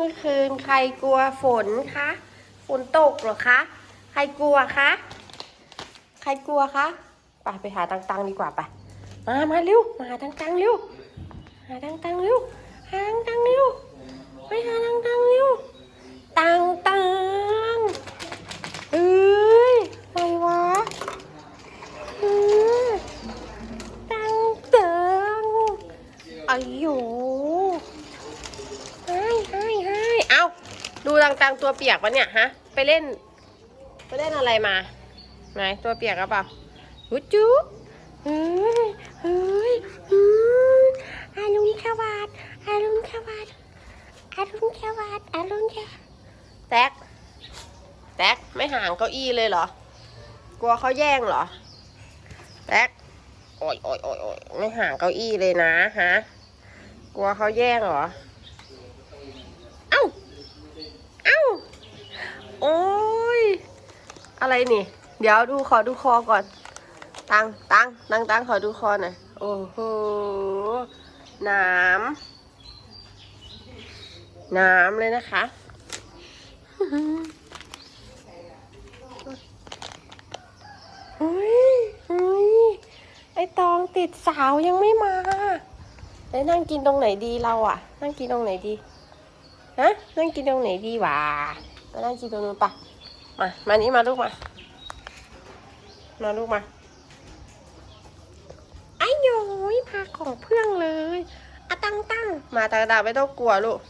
มื่อคืนใครกลัวฝนคะฝนตกเหรอคะใครกลัวคะใครกลัวคะไปไปหาตังตังดีกว่าไปมามาเร็วมาหาตังตังเร็วหาตังตังเร็วหาตังตังเร็วไปหาตังตังเร็วตังตังเอ้ยไรวะเออตังตังอายุให้ให้ให้เอา ดูตังตังตัวเปียกปะเนี่ยฮะ ไปเล่น ไปเล่นอะไรมา ไหนตัวเปียกหรือเปล่าวุ้จุ๊บเฮ้ยเฮ้ยอืมอารุณสวัสดิ์อารุณสวัสดิ์อารุณสวัสดิ์อารุณสวัสดิ์แท็กแท็กไม่ห่างเก้าอี้เลยเหรอ กลัวเขาแย่งเหรอแท็กโอ้ยโอ้ยโอยโอยไม่ห่างเก้าอี้เลยนะฮะ กลัวเขาแย่งเหรอา เอ้า โอ้ย อะไรนี่ เดี๋ยวดูขอดูคอก่อน ตังตังตังตังขอดูคอหน่อย โอ้โหน้ำน้ำเลยนะคะอุ้ยอุ้ยไอตองติดสาวยังไม่มาไอ้นั่งกินตรงไหนดีเราอะนั่งกินตรงไหนดี ฮะ นั่งกินตรงไหนดีวะ มานั่งกินตรงนู้นปะมา มานี่มาลูกมา มาลูกมา ไอ้โย้ยพาของเพื่องเลยอะตั้งตั้งมาตาตาไม่ต้องกลัวลูก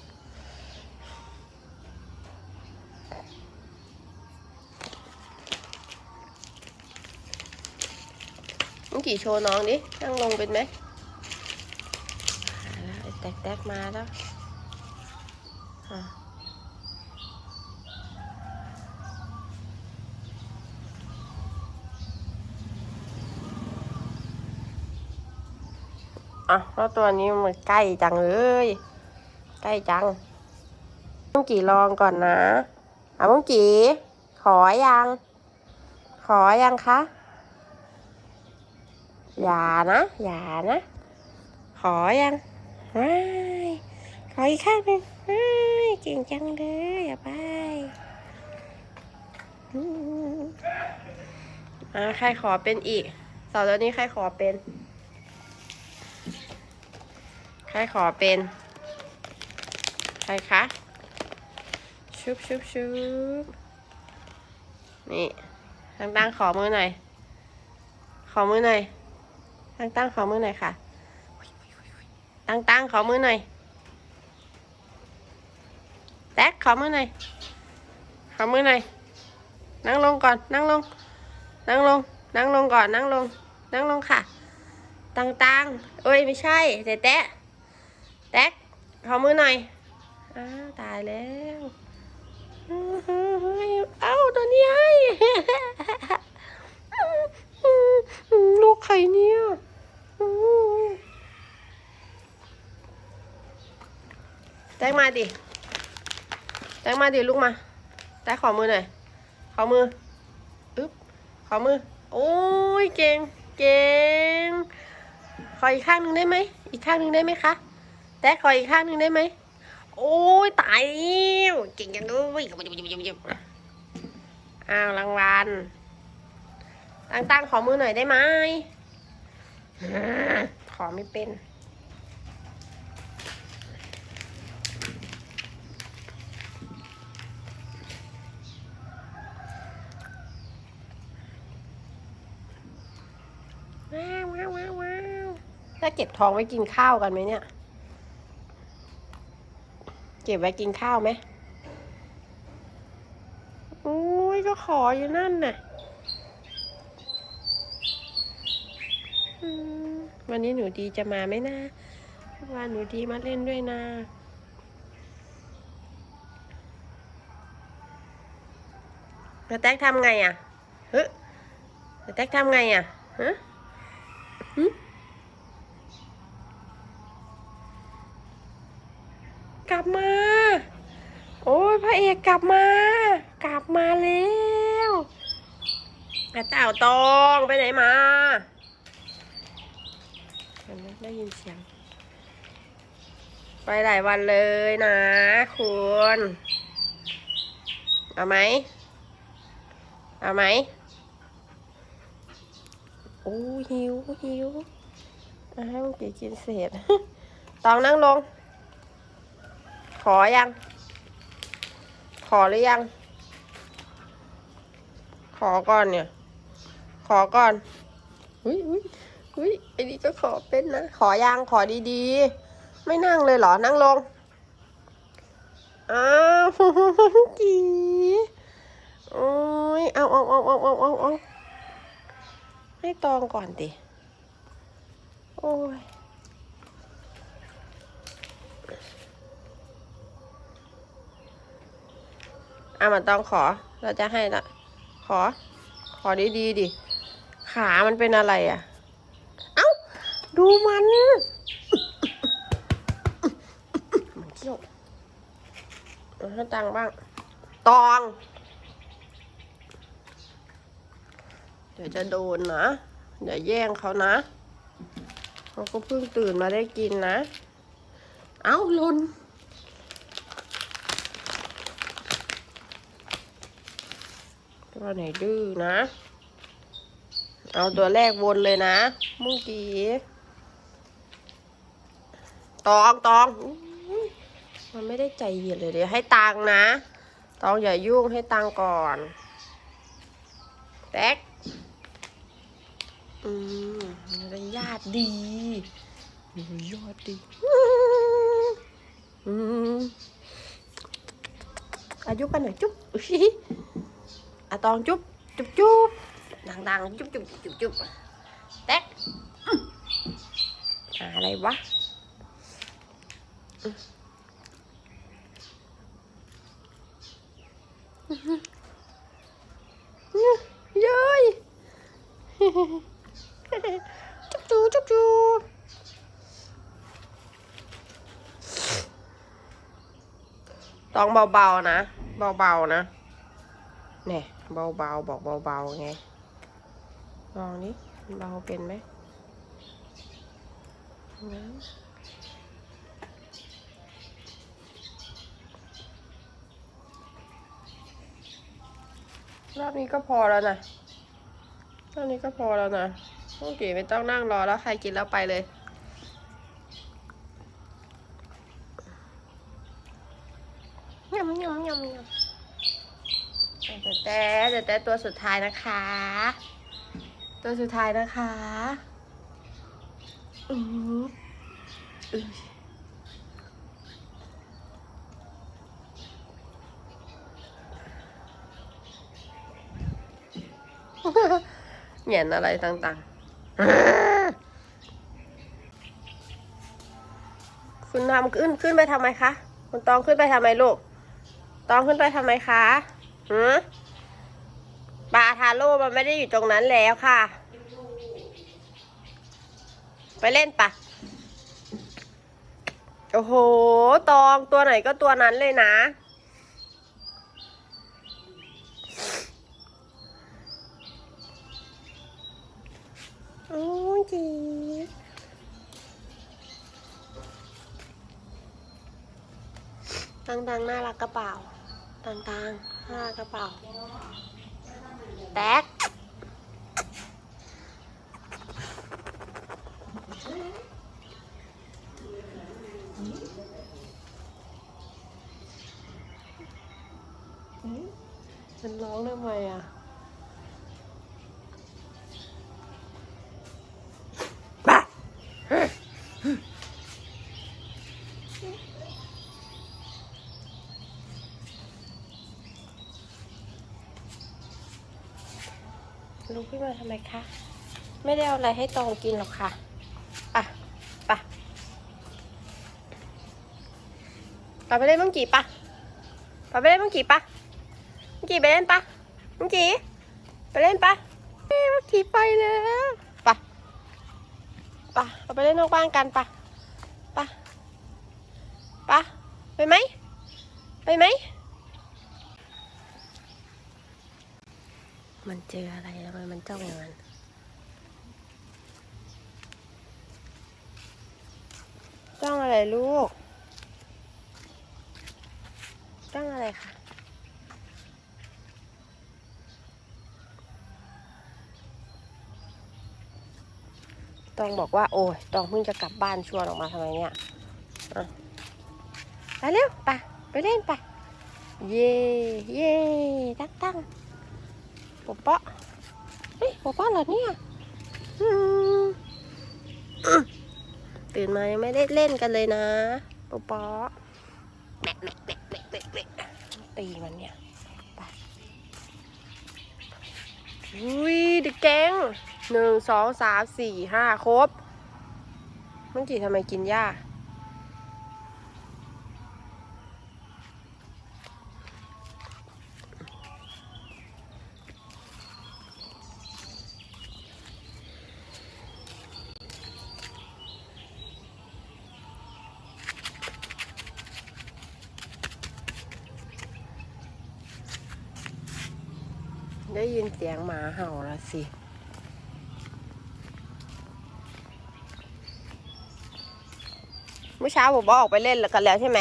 มึงกี่โชว์น้องดิ นั่งลงเป็นไหมมาแล้วไอ้แตกแตกมาแล้ว อะ อะแล้วตัวนี้มันใกล้จังเลย ใกล้จังมุงกี่ลองก่อนนะอะมุงกี่ขอยัง ขอยังคะ อย่านะ อย่านะ ขอยังว้ขออีกข้างหนึ่งว้เก่งจังเลย อย่าไปอืมอะใครขอเป็นอีกสาวตัวนี้ใครขอเป็น ใครขอเป็น ใครคะ ชุบชุบชุบนี่ตั้งตั้งขอมือหน่อย ขอมือหน่อยตั้งตั้งขอมือหน่อยค่ะ ตั้งตั้งขอมือหน่อยแท็กขอมือหน่อย ขอมือหน่อย นั่งลงก่อน นั่งลง นั่งลง นั่งลงก่อน นั่งลง นั่งลงค่ะ ตั้งตั้งเอ้ย ไม่ใช่แต่แตะ แท็กขอมือหน่อย อ้าวตายแล้วเอ้าตัวนี้ให้ลูกใครเนี่ยแท็กมาดิแท็กมาดิลูกมาแท็กขอมือหน่อย ขอมืออึ๊บ ขอมือ โอ้ยเก่ง เก่ง ขออีกข้างหนึ่งได้ไหม อีกข้างหนึ่งได้ไหมคะ แต่ขออีกข้างหนึ่งได้ไหม โอ้ยตายแล้วเก่งจังเลยอ้าวรางวัลตั้งตั้งขอมือหน่อยได้ไหมอขอไม่เป็น ว้าวว้าวว้าวถ้าเก็บทองไว้กินข้าวกันไหมเนี่ย ก็บไว้กินข้าวไหมโอ้ยก็ขออยู่นั่นน่ะ วันนี้หนูดีจะมาไหมนะวันหนูดีมาเล่นด้วยนะแล้วแท็กทำไงอะเฮ้ยแล้วแท็กทำไงอะฮะ กลับมา โอ้ยพระเอกกลับมา กลับมาแล้วกระเต่าตองไปไหนมาเห็นไหมได้ยินเสียง ไปหลายวันเลยนะ คุณเอาไหมเอาไหมโอ้หิวหิวอาให้มึงกี่กินเศษตองนั่งลง ขอยัง ขอหรือยัง ขอก่อนเนี่ย อก่อน อุ้ยอุ้ยอุ้ยไอ้นี่ก็ขอเป็นนะ ขอยังขอดีๆ ไม่นั่งเลยเหรอ นั่งลง อ้าวกีโอ้ยเอาเอาเอาเอาเอาเอาเอาให้ตองก่อนดิ โอ้ยอะมันต้องขอ เราจะให้ละ ขอ ขอดีๆดิ ขามันเป็นอะไรอะ เอ้า ดูมัน มันเที่ยวเอาให้ตังค์บ้าง ตอง เดี๋ยวจะโดนนะอย่าแย่งเขานะ เขาก็เพิ่งตื่นมาได้กินนะ เอ้าลุนตัวไหนดื้อนะ เอาตัวแรกวนเลยนะเมื่อกี้ตองตองมันไม่ได้ใจเย็นเลยเดี๋ยวให้ตังนะ ตองอย่ายุ่งให้ตังก่อนแท็กอืมมารยาทดียาทดีอืมอายุกันหน่อยจุ๊บอุ๊ยอะตองจุ๊บจุ๊บจุ๊บ ดังๆจุ๊บจุ๊บจุ๊บจุ๊บแท็กอืมอะไรวะเย้ยจุ๊บจูจุ๊ ลองนี้เบาเป็นไหมรอบนี้ก็พอแล้วนะรอบนี้ก็พอแล้วนะโอเคไม่ต้องนั่งรอแล้วใครกินแล้วไปเลยยำยำยำยำแต่แต่แต่แต่ตัวสุดท้ายนะคะ ตัวสุดท้ายนะคะอืออื้อเหยียนอะไรต่างๆ คุณทำขึ้นขึ้นไปทำไมคะ คุณตองขึ้นไปทำไมลูก ตองขึ้นไปทำไมคะหือปลา ทาโร่มันไม่ได้อยู่ตรงนั้นแล้วค่ะ ไปเล่นปะโอ้โห ตองตัวไหนก็ตัวนั้นเลยนะ โอ้จีตังๆน่ารักกระเป๋าตังๆน่ารักกระเป๋า แตกมันร้องทำไมอะ ลุกขึ้นมาทำไมคะ ไม่ได้เอาอะไรให้ตองกินหรอกค่ะปะปะปะไปเล่นมังกี้ปะปะไปเล่นมังกี้ปะมังกี้ไปเล่นปะมังกี้ไปเล่นปะมังกี้ไปแล้วปะปะเราไปเล่นนอกบ้านกันปะปะปะไปไหมไปไหม มันเจออะไรทำไมมันจ้องอย่างนั้นจ้องอะไรลูกตั้งอะไรคะต้องบอกว่าโอ้ยต้องเพิ่งจะกลับบ้านชวนออกมาทำไมเนี่ยไปเร็วไปไปเล่นไป เย่เย่ตั้งตั้ง ป๊อปะเฮ้ยป๊อปะเหรอเนี่ยตื่นมายังไม่ได้เล่นกันเลยนะป๊อปะแมะแมะแมะแมะแมะแมะตีมันเนี่ยไปอุ้ยเด็กแกงหนึ่งสองสามสี่ห้าครบเมื่อกี้ทำไมกินหญ้า ยินเสียงหมาเห่าแล้วสิ เมื่อเช้าผมบอกออกไปเล่นกันแล้วใช่ไหม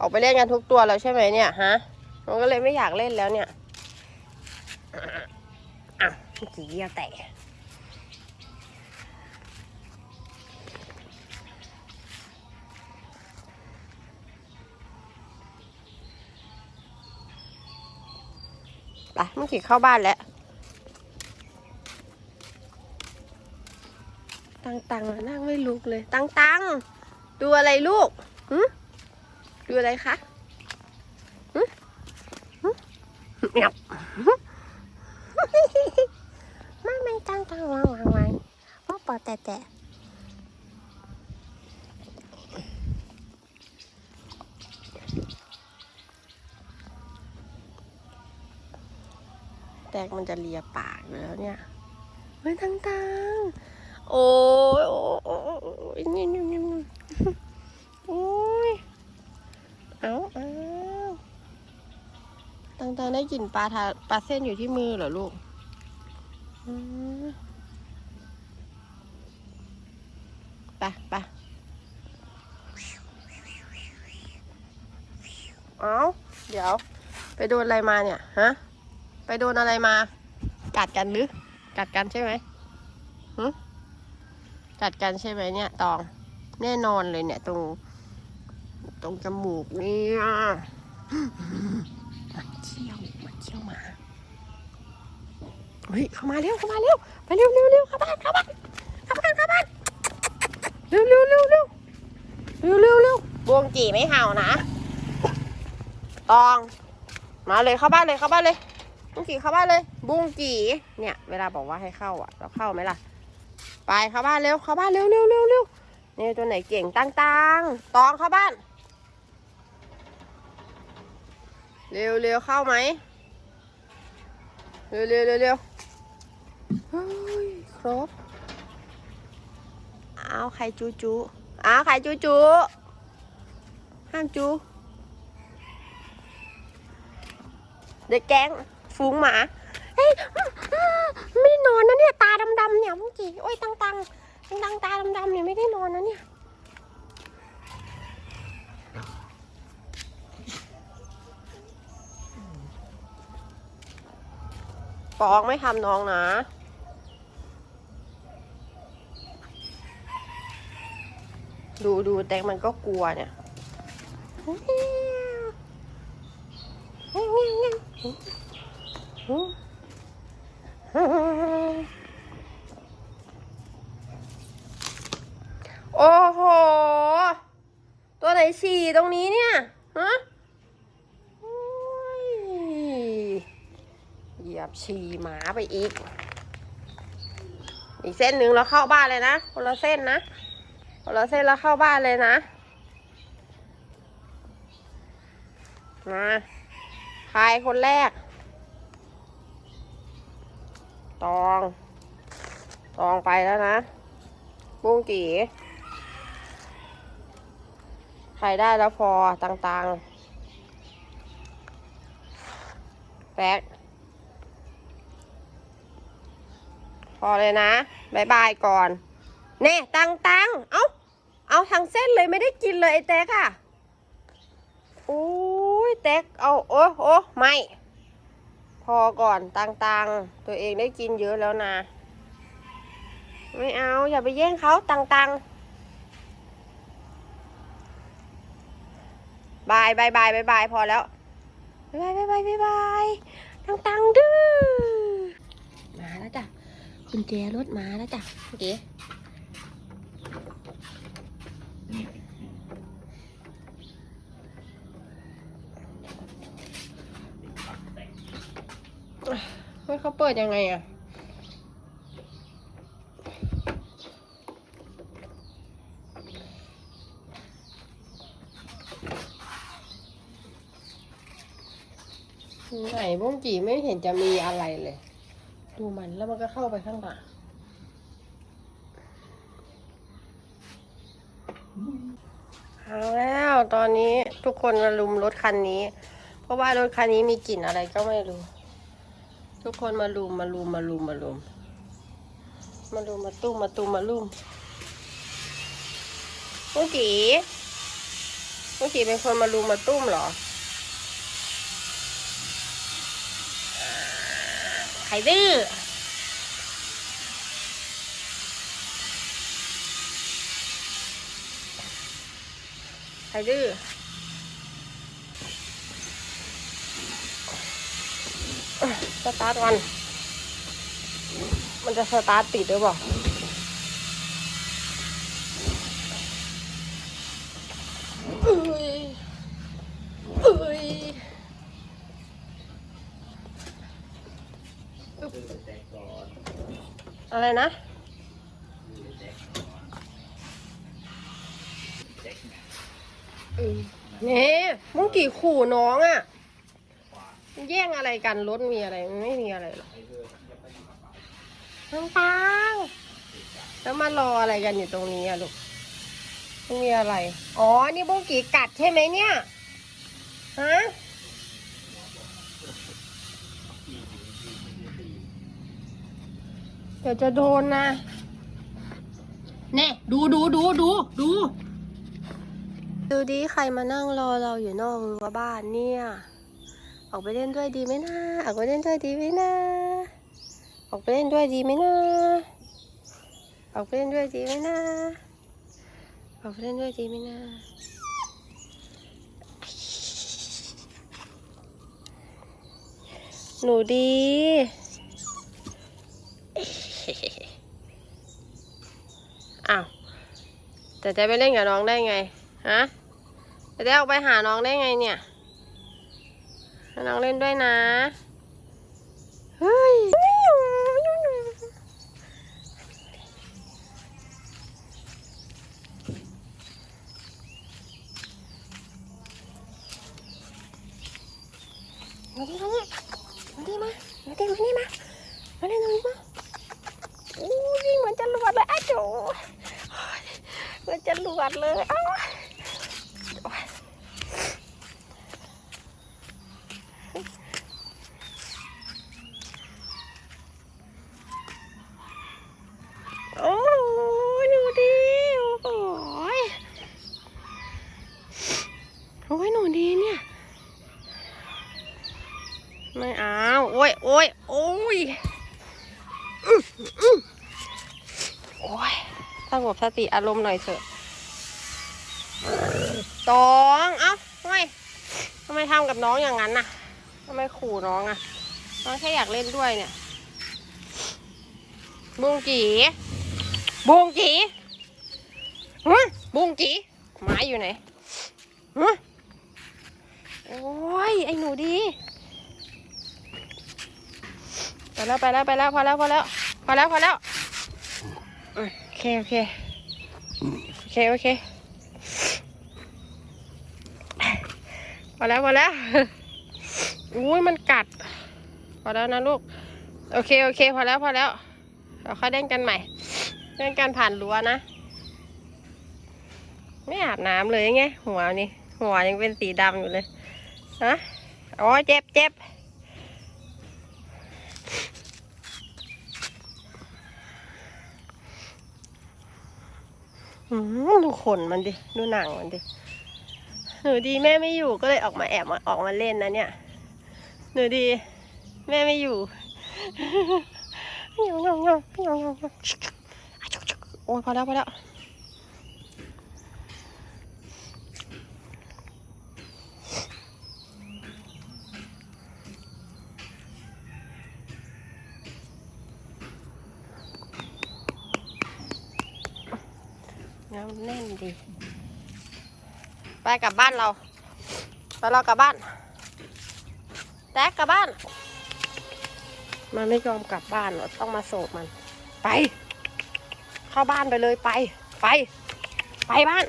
ออกไปเล่นกันทุกตัวแล้วใช่ไหมเนี่ยฮะ มันก็เลยไม่อยากเล่นแล้วเนี่ยอะเมื่อกี้เยี่ยวแตก ไปเมื่อกี้เข้าบ้านแล้ว ตังตังนั่งไม่ลุกเลย ตังตังดูอะไรลูกหืดูอะไรคะหืหืเงียบม่ไม่ตังตังวางวางวางพ่อปอแต่แต่ แตกมันจะเลียปากอยู่แล้วเนี่ยเฮ้ยตังตังโอ้ยโอ้ยโอ้ยนี่นี่นี่นี่โอ้ยเอาเอาตังๆได้กลิ่นปลาทาปลาเส้นอยู่ที่มือเหรอลูกไปไปเอาเดี๋ยว ไปโดนอะไรมาเนี่ย ฮะ ไปโดนอะไรมา กัดกันหรือ กัดกันใช่ไหมกัดกันใช่ไหมเนี่ย ตอง แน่นอนเลยเนี่ย ตรง ตรงจมูกเนี่ยมันเชี่ยวมันเชี่ยวหมาเฮ้ยเข้ามาเร็วเข้ามาเร็วไปเร็วเร็วเร็วเข้าบ้านเข้าบ้านเข้าบ้านเข้าบ้านเร็วเร็วเร็วเร็วเร็วเร็วเร็วบวงจีไม่เห่านะตอง มาเลยเข้าบ้านเลยเข้าบ้านเลย บุ้งกี่เข้าบ้านเลย บุ้งกี่เนี่ย เวลาบอกว่าให้เข้าอะ เราเข้าไหมล่ะ ไปเข้าบ้านเร็ว เข้าบ้านเร็วเร็วเร็วเร็วเนี่ยตัวไหนเก่งตั้งตังตองเข้าบ้าน เร็วเร็วเข้าไหมเร็วเร็วเร็วเร็วเฮ้ยครบเอาไข่จูจูเอาไข่จูจูห้ามจู เด็กแก๊ง ฟูงหมาเฮ้ยไม่ได้นอนนะเนี่ยตาดำๆเนี่ยมุ้งจีโอ้ยตังตังตังตังตาดำๆเนี่ยไม่ได้นอนนะเนี่ยปองไม่ทำน้องนะดูดูแต่มันก็กลัวเนี่ย โอ้โห ตัวไหนฉี่ตรงนี้เนี่ย ฮะโอ้ยเหยียบฉี่หมา ไปอีก อีกเส้นหนึ่งแล้วเข้าบ้านเลยนะคนละเส้นนะคนละเส้นแล้วเข้าบ้านเลยนะมาใครคนแรก ตอง ตองไปแล้วนะ บุ้งกีใครได้แล้วพอต่างๆแป๊ก อเลยนะบายบายก่อนเน่ตังตังเอาเอาทางเส้นเลยไม่ได้กินเลยไอ้แต๊กอะโอ้ยแตกเอาโอ้โอ้ไม่ พอก่อนตังๆตัวเองได้กินเยอะแล้วนะ ไม่เอาอย่าไปแย่งเขาตังๆบายบายบายบายบายพอแล้วบายบายบายบายบายตังดื้อมาแล้วจ้ะ กุญแจรถมาแล้วจ้ะเก๋เฮ้ยเขาเปิดยังไงอะ ไหนบุ้งจีไม่เห็นจะมีอะไรเลย ดูมันแล้วมันก็เข้าไปข้างหลังเอาแล้วตอนนี้ทุกคนมาลุมรถคันนี้ เพราะว่ารถคันนี้มีกลิ่นอะไรก็ไม่รู้ ทุกคนมาลุมมาลุมมาลุมมาลุมมาลุมมาตุ้มมาตุ้มมาลุมบุ้งจีบุ้งจีเป็นคนมาลุมมาตุ้มเหรอ ใครดื้อไข่ดื้อสตาร์ทก่อนมันจะสตาร์ทติดหรือเปล่าเอ้ยเอ้ย อะไรนะ นี่มุ้งกี่ขู่น้องอะ่ะ แย่งอะไรกันรถมีอะไร ไม่มีอะไรหรอกน้องปังแล้วมารออะไรกันอยู่ตรงนี้อะลูกม่มีอะไร อ๋อ นี่บุ้งกี่กัดใช่ไหมเนี่ย ฮะ เดี๋ยวจะโดนนะแน่ดูดูดูดูดูดูดิใครมานั่งรอเราอยู่นอกรั้วบ้านเนี่ย ออกไปเล่นด้วยดีไหมนะออกไปเล่นด้วยดีไหมนะออกไปเล่นด้วยดีไหมนะออกไปเล่นด้วยดีไหมนะออกไปเล่นด้วยดีไหมนะหนูดี อ้าวแต่จะไปเล่นกับน้องได้ไงฮะจะได้ออกไปหาน้องได้ไงเนี่ยน้องเล่นด้วยนะเฮ้ยมาดิมาดิมาดิมามาดิมานี่มามาเล่นตรงนี้มาอู้ยเหมื อนจะรวดเลยอ้าวโจเหมือนจะรวดเลยอ้าวโอ้ยดูดิโอ้ยโอ้ยหนูดีเนี่ย ไม่เอาโอ้ยโอ้ยโอ้ย โอ้ย สติอารมณ์หน่อยเถอะตองเอ้าทำไมทำไมทำกับน้องอย่างนั้นน่ะทำไมขู่น้องอะ น้องแค่อยากเล่นด้วยเนี่ย บุงจีบุงจีฮะบุงจีหมาอยู่ไหนฮะโอ้ยไอ้หนูดี ไปแล้วไปแล้วไปแล้วพอแล้วพอแล้วพอแล้วพอแล้วโอเคโอเค เค โอเคพอแล้วพอแล้วอุ้ยมันกัด พอแล้วนะลูก โอเค โอเค พอแล้วพอแล้วเราค่อยเล่นกันใหม่เล่นกันผ่านรั้วนะ ไม่อาบน้ำเลยไงหัวนี่ หัวยังเป็นสีดำอยู่เลยฮะอ๋อเจ็บเจ็บ ดูขนมันดิ ดูหนังมันดิ หนูดีแม่ไม่อยู่ก็เลยออกมาแอบมาออกมาเล่นนะเนี่ย หนูดี แม่ไม่อยู่งงงงงงงโอ้ยพอแล้วพอแล้ว น้ำแน่นดี ไปกลับบ้านเรา ไปเรากลับบ้านแต๊กกลับบ้าน มันไม่ยอมกลับบ้านเราต้องมาส่งมัน ไป เข้าบ้านไปเลยไป ไป ไปบ้าน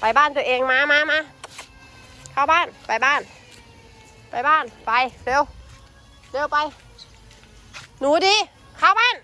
ไปบ้านตัวเองมามามาเข้าบ้านไปบ้าน ไปบ้านไปเร็ว เร็วไป หนูดี เข้าบ้าน